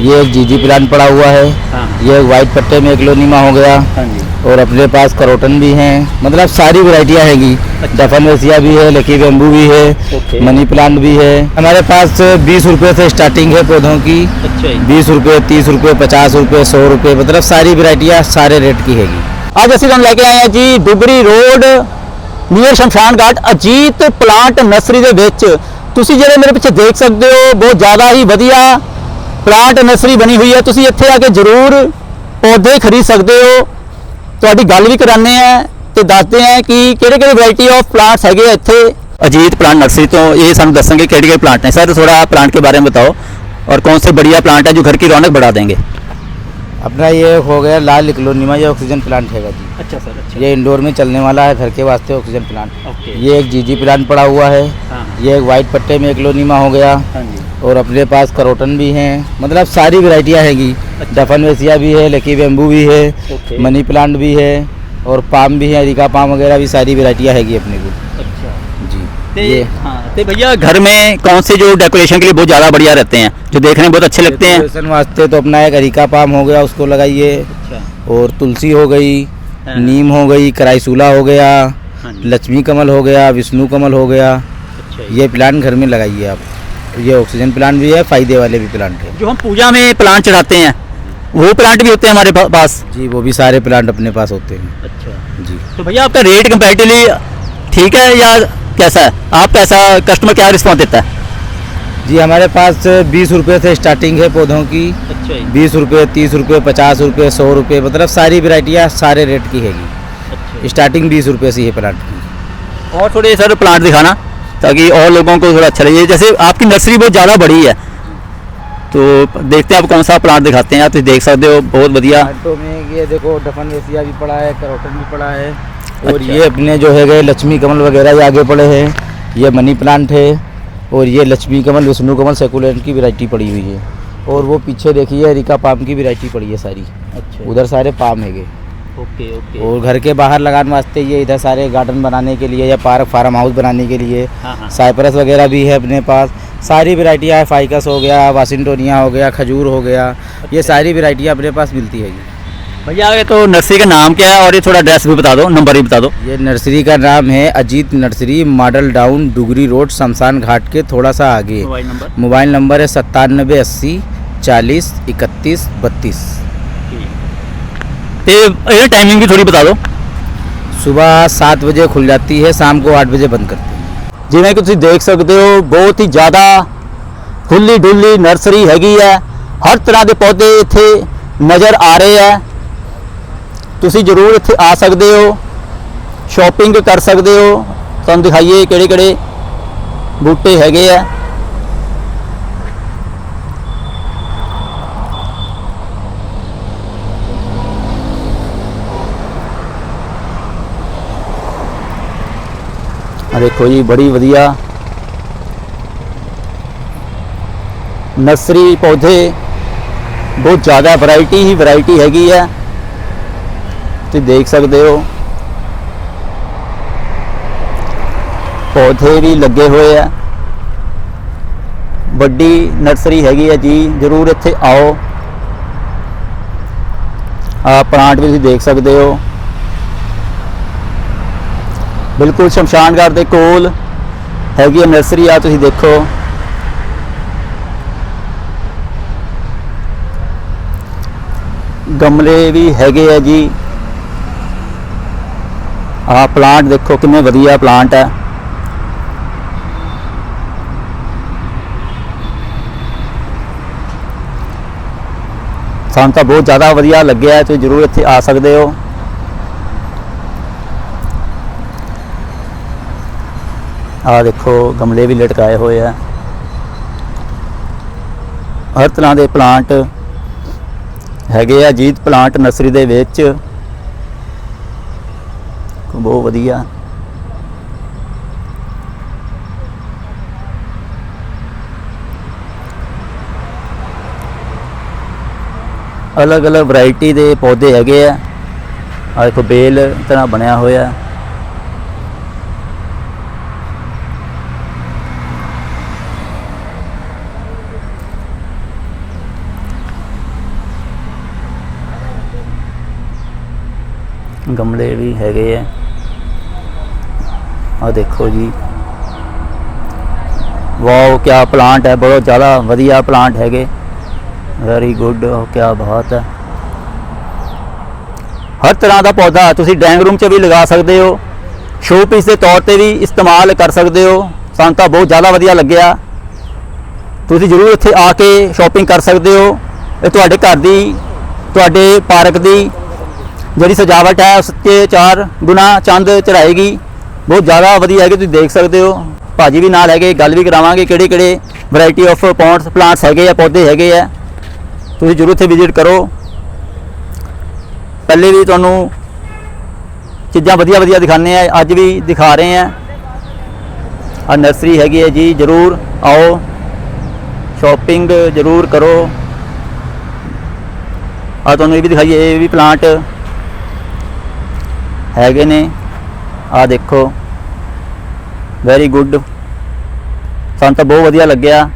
ये एक जीजी प्लांट पड़ा हुआ है हाँ ये एक वाइट पट्टे में एक लोनीमा हो गया हाँ जी और अपने पास करोटन भी हैं मतलब सारी वैरायटियाँ हैगी डफन वसिया भी है लकी बेम्बू भी है ओके। मनी प्लांट भी है हमारे पास बीस रुपए से स्टार्टिंग है पौधों की अच्छा जी बीस रुपए तीस रुपए पचास रुपए सौ रुपए मतलब सारी वैरायटियाँ सारे रेट की हैगी ਅੱਜ ਅਸੀਂ ਤੁਹਾਨੂੰ ਲੈ ਕੇ ਆਏ ਹਾਂ ਜੀ ਡੁਗਰੀ ਰੋਡ ਨੀਅਰ ਸ਼ਮਸ਼ਾਨ ਘਾਟ ਅਜੀਤ ਪਲਾਂਟ ਨਰਸਰੀ ਦੇ ਵਿੱਚ ਤੁਸੀਂ ਜਿਹੜੇ ਮੇਰੇ ਪਿੱਛੇ ਦੇਖ ਸਕਦੇ ਹੋ ਬਹੁਤ ਜ਼ਿਆਦਾ ਹੀ ਵਧੀਆ ਪਲਾਂਟ ਨਰਸਰੀ ਬਣੀ ਹੋਈ ਹੈ ਤੁਸੀਂ ਇੱਥੇ ਆ ਕੇ ਜ਼ਰੂਰ ਪੌਦੇ ਖਰੀਦ ਸਕਦੇ ਹੋ ਤੁਹਾਡੀ ਗੱਲ ਵੀ ਕਰਾਉਂਦੇ ਆ ਤੇ ਦੱਸਦੇ ਆ ਕਿ ਕਿਹੜੇ ਕਿਹੜੇ ਵੈਰਾਈਟੀ ਆਫ ਪਲਾਂਟਸ ਹੈਗੇ ਆ ਇੱਥੇ ਅਜੀਤ ਪਲਾਂਟ ਨਰਸਰੀ ਤੋਂ ਇਹ ਸਾਨੂੰ ਦੱਸਣਗੇ ਕਿਹੜੇ ਕਿਹੜੇ ਪਲਾਂਟ ਨੇ ਸਰ ਥੋੜਾ प्लांट के बारे में बताओ और कौन से बढ़िया प्लांट है जो घर की रौनक बढ़ा देंगे अपना ये हो गया लाल इकलोनीमा ये ऑक्सीजन प्लांट हैगा जी अच्छा सर अच्छा ये इंडोर में चलने वाला है घर के वास्ते ऑक्सीजन प्लांट ओके ये एक जीजी प्लांट पड़ा हुआ है हाँ ये एक वाइट पट्टे में एक लोनीमा हो गया हाँ जी और अपने पास करोटन भी हैं। मतलब सारी वैरायटियाँ हैगी। डफन वेसिया भी है लकी बेम्बू भी है मनी प्लांट भी है और पाम भी है अरिका पाम वगैरह भी सारी वैरायटियाँ हैगी अपने को। अच्छा। जी। ते ये। हाँ ते भैया घर में कौन से जो डेकोरेशन के लिए बहुत ज़्यादा बढ़िया रहते हैं जो देखने में बहुत अच्छे लगते हैं? डेकोरेशन वास्ते तो अपना एक अरिका पाम हो गया उसको लगाइए। अच्छा। और तुलसी हो गई हाँ। नीम हो गई कराईसूला हो गया हाँ लक्ष्मी कमल हो गया विष्णु कमल हो गया। अच्छा। ये प्लांट घर में लगाइए आप। ये ऑक्सीजन प्लांट भी है फ़ायदे वाले भी प्लांट है। जो हम पूजा में प्लांट चढ़ाते हैं वो प्लांट भी होते हैं हमारे पास? जी वो भी सारे प्लांट अपने पास होते हैं। अच्छा। जी। तो भैया आपका रेट कंपेरेटिवली ठीक है या कैसा है? आप कैसा कस्टमर क्या रिस्पॉन्स देता है? जी हमारे पास बीस रुपये से स्टार्टिंग है पौधों की। अच्छा बीस रुपये तीस रुपये पचास रुपये सौ रुपये मतलब सारी वैरायटियाँ सारे रेट की हैगी। अच्छा। स्टार्टिंग बीस रुपये से ही प्लांट की। और थोड़े सर प्लांट दिखाना। ताकि और लोगों को थोड़ा अच्छा लगे। जैसे आपकी नर्सरी बहुत ज़्यादा बड़ी है तो देखते हैं आप कौन सा प्लांट दिखाते हैं। आप तो देख सकते हो बहुत बढ़िया। प्लांटों में ये देखो डफन वेसिया भी पड़ा है करोटन भी पड़ा है और अच्छा। ये अपने जो है गए लक्ष्मी कमल वगैरह ये आगे पड़े हैं। ये मनी प्लांट है और ये लक्ष्मी कमल विष्णु कमल सेकुलेंट की वैरायटी पड़ी हुई है। और वो पीछे देखिए अरिका पाम की वैरायटी पड़ी है सारी। अच्छा। उधर सारे पाम है ओके ओके। और घर के बाहर लगाने वास्ते ये इधर सारे गार्डन बनाने के लिए या पार्क फार्म हाउस बनाने के लिए। हाँ हाँ। साइप्रस वगैरह भी है अपने पास। सारी वैरायटियाँ है फाइकस हो गया वाशिंगटोनिया हो गया खजूर हो गया। ये सारी वैरायटियाँ अपने पास मिलती है भैया ये तो नर्सरी का नाम क्या है? और ये थोड़ा एड्रेस भी बता दो नंबर भी बता दो। ये नर्सरी का नाम है Ajit nursery Model Town Dugri road शमशान घाट के थोड़ा सा आगे। Mobile number? मोबाइल नंबर है सत्तानबे अस्सी चालीस इकतीस बत्तीस। ਤੇ ਇਹ ਟਾਈਮਿੰਗ ਵੀ ਥੋੜੀ ਬਤਾ ਦਿਓ सुबह सात बजे खुल जाती है शाम को आठ बजे बंद करते हैं ਜਿਵੇਂ ਕਿ ਤੁਸੀਂ ਦੇਖ ਸਕਦੇ ਹੋ ਬਹੁਤ ਹੀ ਜ਼ਿਆਦਾ ਖੁੱਲੀ ਡੁੱਲੀ ਨਰਸਰੀ ਹੈਗੀ ਹੈ ਹਰ ਤਰ੍ਹਾਂ ਦੇ ਪੌਦੇ ਇੱਥੇ ਨਜ਼ਰ ਆ ਰਹੇ ਹੈ ਤੁਸੀਂ ਜ਼ਰੂਰ ਇੱਥੇ ਆ ਸਕਦੇ ਹੋ ਸ਼ਾਪਿੰਗ ਕਰ ਸਕਦੇ ਹੋ ਤੁਹਾਨੂੰ ਦਿਖਾਈਏ ਕਿਹੜੇ ਕਿਹੜੇ ਬੂਟੇ ਹੈਗੇ ਆ ਆ ਦੇਖੋ ਜੀ, ਬੜੀ ਵਧੀਆ ਨਰਸਰੀ ਪੌਦੇ, ਬਹੁਤ ਜ਼ਿਆਦਾ ਵੈਰਾਈਟੀ ਹੀ ਵੈਰਾਈਟੀ ਹੈਗੀ ਹੈ। ਤੁਸੀਂ ਦੇਖ ਸਕਦੇ ਹੋ। ਪੌਦੇ ਵੀ ਲੱਗੇ ਹੋਏ ਆ। ਵੱਡੀ ਨਰਸਰੀ ਹੈਗੀ ਹੈ ਜੀ, ਜਰੂਰ ਇੱਥੇ ਆਓ। ਆ ਪਲਾਂਟ ਵੀ ਤੁਸੀਂ ਦੇਖ ਸਕਦੇ ਹੋ। ਬਿਲਕੁਲ ਸ਼ਮਸ਼ਾਨਗੜ੍ਹ ਦੇ ਕੋਲ ਹੈਗੀ ਹੈ ਨਰਸਰੀ ਆ ਤੁਸੀਂ ਦੇਖੋ। ਗਮਲੇ ਵੀ ਹੈਗੇ ਆ ਜੀ। ਆਹ ਪਲਾਂਟ ਦੇਖੋ ਕਿੰਨੇ ਵਧੀਆ ਪਲਾਂਟ ਹੈ ਸਾਨੂੰ ਤਾਂ ਬਹੁਤ ਜ਼ਿਆਦਾ ਵਧੀਆ ਲੱਗਿਆ, ਤੁਸੀਂ ਜਰੂਰ ਇੱਥੇ ਆ ਸਕਦੇ ਹੋ। ਆਹ ਦੇਖੋ, ਗਮਲੇ ਵੀ ਲਟਕਾਏ ਹੋਏ ਆ। ਹਰ ਤਰ੍ਹਾਂ ਦੇ ਪਲਾਂਟ ਹੈਗੇ ਆ। ਜੀਤ ਪਲਾਂਟ ਨਰਸਰੀ ਦੇ ਵਿੱਚ ਬਹੁਤ ਵਧੀਆ। ਅਲੱਗ ਅਲੱਗ ਵੈਰਾਈਟੀ ਦੇ ਪੌਦੇ ਹੈਗੇ ਆ। ਆ ਦੇਖੋ, ਬੇਲ ਤਰ੍ਹਾਂ ਬਣਿਆ ਹੋਇਆ। ਗਮਲੇ ਵੀ ਹੈਗੇ ਆ। ਆ ਦੇਖੋ ਜੀ। ਵਾਓ ਕੀ ਪਲਾਂਟ ਹੈ, ਬਹੁਤ ਜ਼ਿਆਦਾ ਵਧੀਆ ਪਲਾਂਟ ਹੈਗੇ। ਵੈਰੀ ਗੁੱਡ ਕੀ ਬਾਤ ਹੈ। ਹਰ ਤਰ੍ਹਾਂ ਦਾ ਪੌਦਾ ਤੁਸੀਂ ਡਰਾਇੰਗ ਰੂਮ 'ਚ ਵੀ ਲਗਾ ਸਕਦੇ ਹੋ। ਸ਼ੋ ਪੀਸ ਦੇ ਤੌਰ ਤੇ ਵੀ ਇਸਤੇਮਾਲ ਕਰ ਸਕਦੇ ਹੋ। ਸਾਨੂੰ ਤਾਂ ਬਹੁਤ ਜ਼ਿਆਦਾ ਵਧੀਆ ਲੱਗਿਆ। ਤੁਸੀਂ ਜ਼ਰੂਰ ਇੱਥੇ ਆ ਕੇ ਸ਼ਾਪਿੰਗ ਕਰ ਸਕਦੇ ਹੋ। ਇਹ ਤੁਹਾਡੇ ਘਰ ਦੀ, ਤੁਹਾਡੇ ਪਾਰਕ ਦੀ ਜਿਹੜੀ ਸਜਾਵਟ ਹੈ, ਉਸ ਤੇ ਚਾਰ ਗੁਣਾ ਚੰਦ ਚੜਾਏਗੀ ਬਹੁਤ ਜ਼ਿਆਦਾ ਵਧੀਆ ਹੈਗੇ, ਤੁਸੀਂ ਦੇਖ ਸਕਦੇ ਹੋ। ਭਾਜੀ ਵੀ ਨਾਲ ਹੈਗੇ, ਗੱਲ ਵੀ ਕਰਾਵਾਂਗੇ ਕਿਹੜੇ ਕਿਹੜੇ ਵੈਰਾਈਟੀ ਆਫ ਪੌਂਟਸ ਪਲਾਂਟਸ ਹੈਗੇ ਆ, ਪੌਦੇ ਹੈਗੇ ਆ। ਤੁਸੀਂ ਜ਼ਰੂਰ ਇੱਥੇ ਵਿਜ਼ਿਟ ਕਰੋ। ਪਹਿਲੇ ਵੀ ਤੁਹਾਨੂੰ ਚੀਜ਼ਾਂ ਵਧੀਆ ਵਧੀਆ ਦਿਖਾਉਂਦੇ ਆ, ਅੱਜ ਵੀ ਦਿਖਾ ਰਹੇ ਆ। ਆ ਨਰਸਰੀ ਹੈਗੀ ਹੈ ਜੀ, ਜ਼ਰੂਰ ਆਓ। ਸ਼ਾਪਿੰਗ ਜ਼ਰੂਰ ਕਰੋ। ਆ ਤੁਹਾਨੂੰ ਇਹ ਵੀ ਦਿਖਾਈਏ, ਇਹ ਵੀ ਪਲਾਂਟ ਹੈਗੇ ਨੇ। ਆ ਦੇਖੋ। ਵੈਰੀ ਗੁੱਡ ਸਾਨੂੰ ਤਾਂ ਬਹੁਤ ਵਧੀਆ ਲੱਗਿਆ।